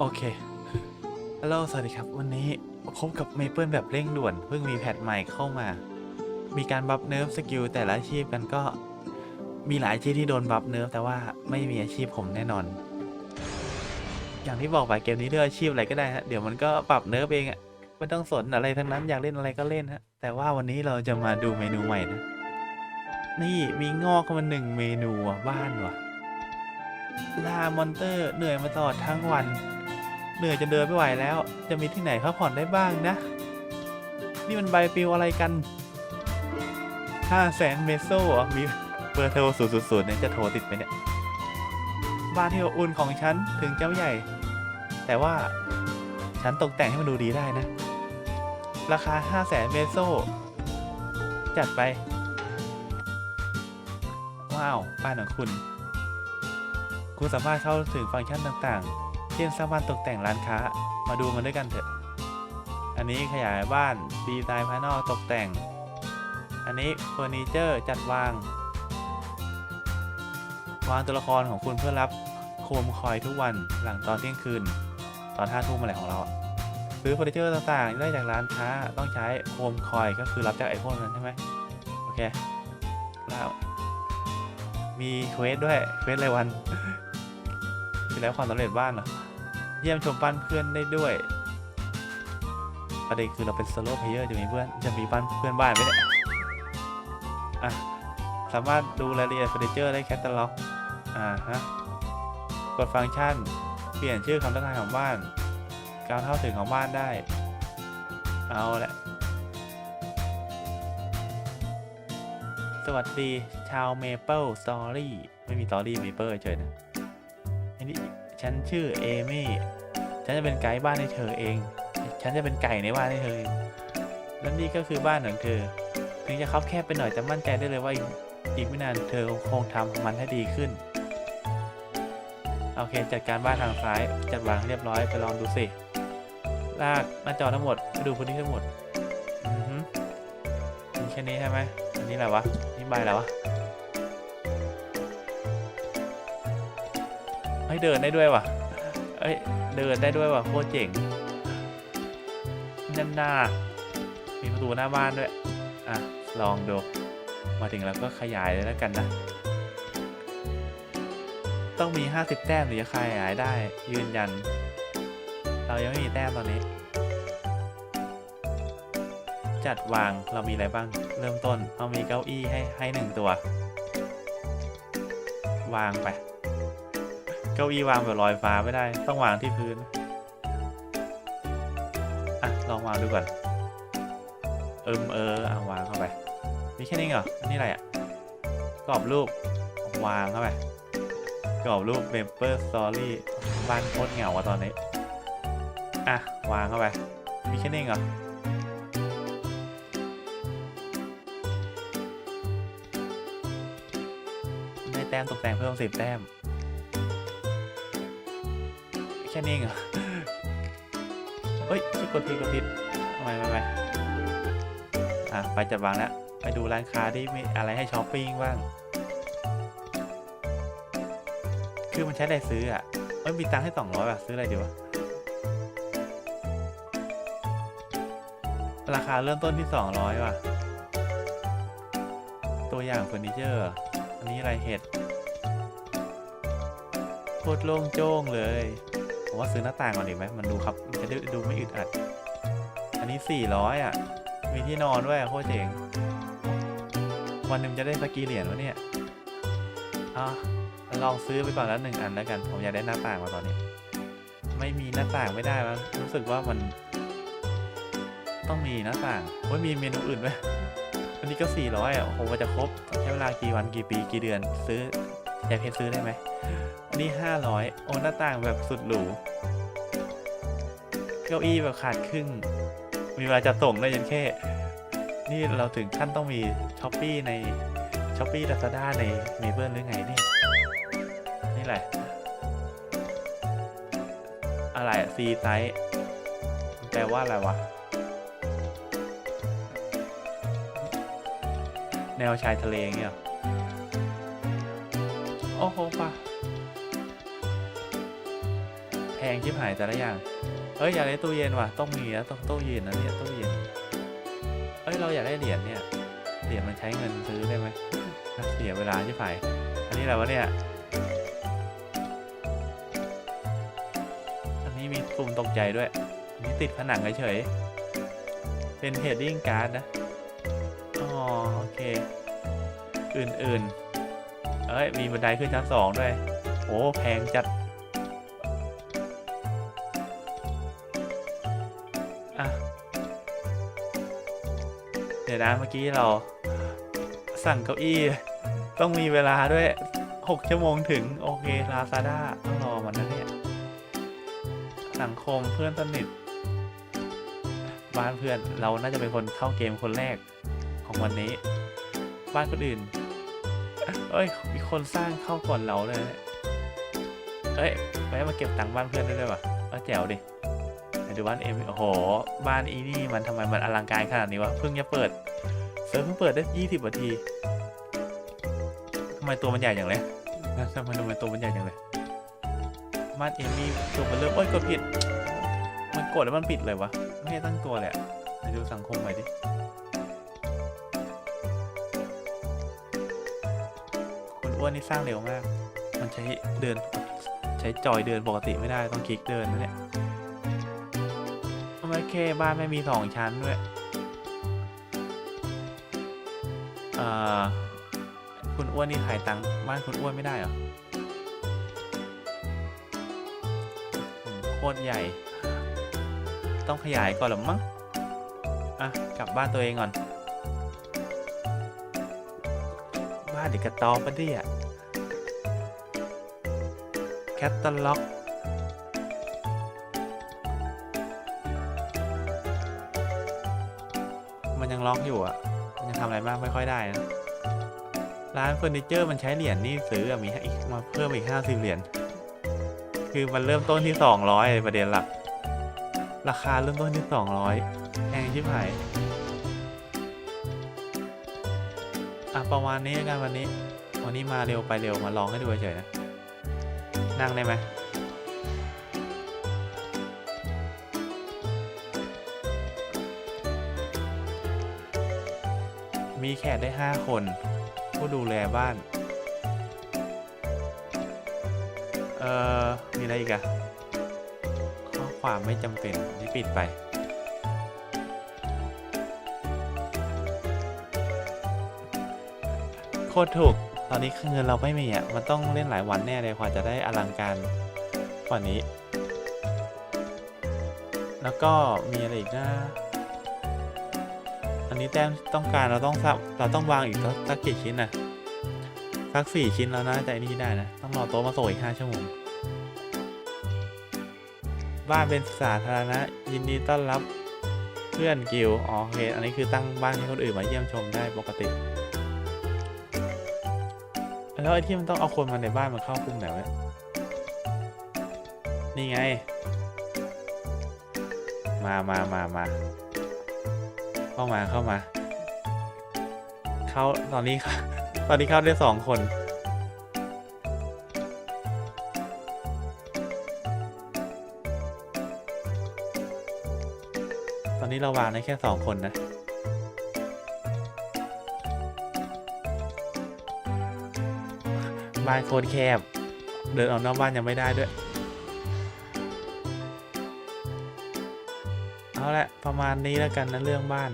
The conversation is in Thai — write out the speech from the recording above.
โอเค ฮัลโหล สวัสดีครับ วันนี้พบกับเมเปิลแบบเร่งด่วน เพิ่งมีแพทใหม่เข้ามา มีการบัฟเนิร์ฟสกิลแต่ละอาชีพกันก็ มีหลายอาชีพที่โดนบัฟเนิร์ฟแต่ว่าไม่มีอาชีพผมแน่นอน อย่างที่บอกไปเกมนี้เลือกอาชีพอะไรก็ได้ฮะ เดี๋ยวมันก็ปรับเนิร์ฟเองอะไม่ต้องสนอะไรทั้งนั้นอยากเล่นอะไรก็เล่นฮะ แต่ว่าวันนี้เราจะมาดูเมนูใหม่นะ นี่มีงอกมาหนึ่งเมนูอะบ้านว่ะล่ามอนเตอร์เหนื่อยมาตลอดทั้งวัน เหนื่อยจนเดินไม่ไหวแล้ว จะมีที่ไหนพักผ่อนได้บ้างนะ นี่มันใบปลิวอะไรกันห้าแสนเมโซเหรอมีเบอร์โทรศูนย์ศูนย์ศูนย์เนี่ยจะโทรติดไหมเนี่ย บ้านที่อบอุ่นของฉันถึงเจ้าใหญ่ แต่ว่าฉันตกแต่งให้มันดูดีได้นะ ราคาห้าแสนเมโซจัดไป ว้าว บ้านของคุณ คุณสามารถเข้าถึงฟังก์ชันต่างๆ เช่นสร้างบ้านตกแต่งร้านค้า มาดูมันด้วยกันเถอะ อันนี้ขยายบ้านดีไซน์ภายนอกตกแต่ง อันนี้เฟอร์นิเจอร์จัดวาง วางตัวละครของคุณเพื่อรับโคมคอยทุกวันหลังตอนเที่ยงคืน ตอนห้าทุ่มอะไรของเราซื้อเฟอร์นิเจอร์ต่างๆ ได้จากร้านค้าต้องใช้โคมคอยก็คือรับจากไอ้พวกนั้นใช่ไหมโอเคแล้วมีเควสด้วยเควสรายวัน คือแล้วความสำเร็จบ้านเหรอ เยี่ยมชมบ้านเพื่อนได้ด้วย ประเด็นคือเราเป็นโซโล่เพลเยอร์จะมีเพื่อนจะมีบ้านเพื่อนบ้านไหมเนี่ยอะ สามารถดูรายละเอียดเฟอร์นิเจอร์ได้แคตตาล็อก อ่าฮะ กดฟังก์ชัน เปลี่ยนชื่อคำทักทายของบ้าน การเข้าถึงของบ้านได้ เอาแหละ สวัสดีชาวเมเปิลสตอรี่ ไม่มีสตอรี่เมเปิลเฉยนะอันนี้ ฉันชื่อเอมี่ ฉันจะเป็นไกด์บ้านให้เธอเอง ฉันจะเป็นไก่ในบ้านให้เธอเองและนี่ก็คือบ้านของเธอ ถึงจะคับแคบไปหน่อยแต่มั่นใจได้เลยว่าอีกไม่นานเธอคงทำมันให้ดีขึ้น โอเค จัดการบ้านทางซ้าย จัดวางเรียบร้อยไปลองดูสิ ลากหน้าจอทั้งหมดไปดูพื้นที่ทั้งหมด อือฮึมีแค่นี้ใช่ไหมอันนี้อะไรวะ นี่ใบอะไรวะ เฮ้เดินได้ด้วยวะเอ้ย เดินได้ด้วยวะโคตรเจ๋งนั่นน่ามีประตูหน้าบ้านด้วย อะ ลองดู มาถึงแล้วก็ขยายเลยแล้วกันนะ ต้องมี 50 แต้มถึงจะขยายได้ ยืนยัน เรายังไม่มีแต้มตอนนี้ จัดวาง เรามีอะไรบ้าง เริ่มต้นเรามีเก้าอี้ให้ให้หนึ่งตัว วางไป เก้าอี้วางแบบลอยฟ้าไม่ได้ ต้องวางที่พื้น อะ ลองวางดูก่อน เอิมเออเอาวางเข้าไป มีแค่นี้เหรอ อันนี้อะไรอะ กรอบรูป วางเข้าไป กรอบรูป Paper Story บ้านโคตรเหงาอะตอนนี้ อะ วางเข้าไป มีแค่นี้เหรอได้แต้มตกแต่งเพิ่มสิบแต้ม ค่นี้เหรอเฮ้ยชิกดผิดกดผิดทำไมไม่ไม่อะไปจัดวางแล้ว ไปดูร้านค้าที่มีอะไรให้ช้อปปิ้งบ้าง คือมันใช้ได้ซื้ออะไม่มีตังค์ให้สองร้อยแบาทซื้ออะไรดีวะ ราคาเริ่มต้นที่สองร้อยว่ะ ตัวอย่างเฟอร์นิเจอร์ อันนี้อะไรเห็ดโคตรโล่งโจ้งเลย ผมว่าซื้อหน้าต่างก่อนดีไหมมันดูครับมันจะดูไม่อึดอัด อันนี้สี่ร้อยอะ มีที่นอนด้วยโคตรเจ๋ง วันหนึ่งจะได้สก,กีเหรียญวะเนี่ยอะลองซื้อไปก่อนแล้วหนึ่งอันแล้วกัน ผมอยากได้หน้าต่างมาตอนนี้ ไม่มีหน้าต่างไม่ได้มั้งรู้สึกว่ามัน ต้องมีหน้าต่างว่ามีเมนูอื่นไหมอันนี้ก็สี่ร้อยอะโหว่าจะครบใช้เวลากี่วันกี่ปีกี่เดือนซื้อใช้เพชรซื้อได้ไหม อันนี้ห้าร้อยโอหน้าต่างแบบสุดหรู เก้าอี้แบบขาดครึ่ง มีเวลาจะส่งได้ยันแค่ นี่เราถึงขั้นต้องมีช้อปปี้ในช้อปปี้ลาซาด้าในเมเปิลหรือไงนี่ นี่แหละ อะไรซีไซส์แปลว่าอะไรวะ แนวชายทะเลเงี้ยโอ้โหป่ะ งชิบหายแต่ละอย่าง เอ้ยอยากได้ตู้เย็นว่ะต้องมีนะต้องตู้เย็นนะเนี่ยตู้เย็น เอ้ยเราอยากได้เหรียญเนี่ย เหรียญมันใช้เงินซื้อได้ไหมเสียเวลาชิบหาย อันนี้อะไรวะเนี่ย อันนี้มีปุ่มตกใจด้วย อันนี้ติดผนังเฉยๆเป็นเฮดดิ้งการ์ดนะ อ๋อโอเค อื่นๆ เอ้ยมีบันไดขึ้นชั้นสองด้วย โอ้แพงจัด ดี๋ยวนะเมื่อกี้เรา สั่งเก้าอี้ ต้องมีเวลาด้วย 6 ชั่วโมงถึง โอเคลาซาด้าต้องรอมันนะเนี่ยสังคมเพื่อนสนิทบ้านเพื่อนเราน่าจะเป็นคนเข้าเกมคนแรกของวันนี้ บ้านคนอื่นเอ้ยมีคนสร้างเข้าก่อนเราเลยเอ้ยไปมาเก็บตังค์บ้านเพื่อนได้ด้วยวะเออแจ๋วดิ ดูบ้านเอ็มโอ้โห บ้านอีนี่มันทำไมมันอลังการขนาดนี้วะ เพิ่งจะเปิดเซิร์ฟเพิ่งเปิดได้ยี่สิบนาทีทำไมตัวมันใหญ่อย่างเลยทำไมทำไมตัวมันใหญ่อย่างเลยบ้านเอ็มมี่ตัวมันเริ่มโอ้ยกดผิด มันกดแล้วมันปิดเลยวะ ไม่ให้ตั้งตัวเลยอะไหนดูสังคมใหม่ดิคุณอ้วนนี่สร้างเร็วมาก มันใช้เดินใช้จอยเดินปกติไม่ได้ต้องคลิกเดินนะเนี่ย ทำไมเคบ้านไม่มีสองชั้นด้วยเอ่อคุณอ้วนนี่ขายตังค์บ้านคุณอ้วนไม่ได้เหรอโคตรใหญ่ ต้องขยายก่อนหรือมั้งอะกลับบ้านตัวเองก่อน บ้านเด็กกระตอปะเนี่ยแคตตาล็อก มันยังล็อกอยู่อะ มันยังทำอะไรมากไม่ค่อยได้นะ ร้านเฟอร์นิเจอร์มันใช้เหรียญนี่ซื้ออะมีอีกมาเพิ่มอีกห้าสิบเหรียญ คือมันเริ่มต้นที่สองร้อยประเด็นหลัก ราคาเริ่มต้นที่สองร้อยแพงชิบหายอะประมาณนี้กันวันนี้ วันนี้มาเร็วไปเร็วมาลองให้ดูเฉยๆนะ นั่งได้ไหม มีแขกได้ห้าคน ผู้ดูแลบ้าน เอ่อ มีอะไรอีกอะข้อความไม่จำเป็นนี่ปิดไป โคตรถูก ตอนนี้เงินเราไม่มีอะมันต้องเล่นหลายวันแน่เลยกว่าจะได้อลังการกว่านี้ แล้วก็มีอะไรอีกนะ อันนี้แต้มต้องการเราต้องเราต้องวางอีกสักสักกี่ชิ้นนะสักสี่ชิ้นแล้วนะแต่อันนี้ได้นะต้องรอโต๊ะมาส่งอีกห้าชั่วโมงบ้านเป็นสาธารณะยินดีต้อนรับเพื่อนกิลอ๋อโอเคอันนี้คือตั้งบ้านให้คนอื่นมาเยี่ยมชมได้ปกติแล้วไอ้ที่มันต้องเอาคนมาในบ้านมันเข้าปุ่มไหนวะนี่ไง มามามามา เข้ามาเข้ามา เข้าตอนนี้ตอนนี้เข้าได้สองคนตอนนี้เราวางได้แค่สองคนนะ บ้านโคตรแคบ เดินออกนอกบ้านยังไม่ได้ด้วย เอาละประมาณนี้แล้วกันนะเรื่องบ้าน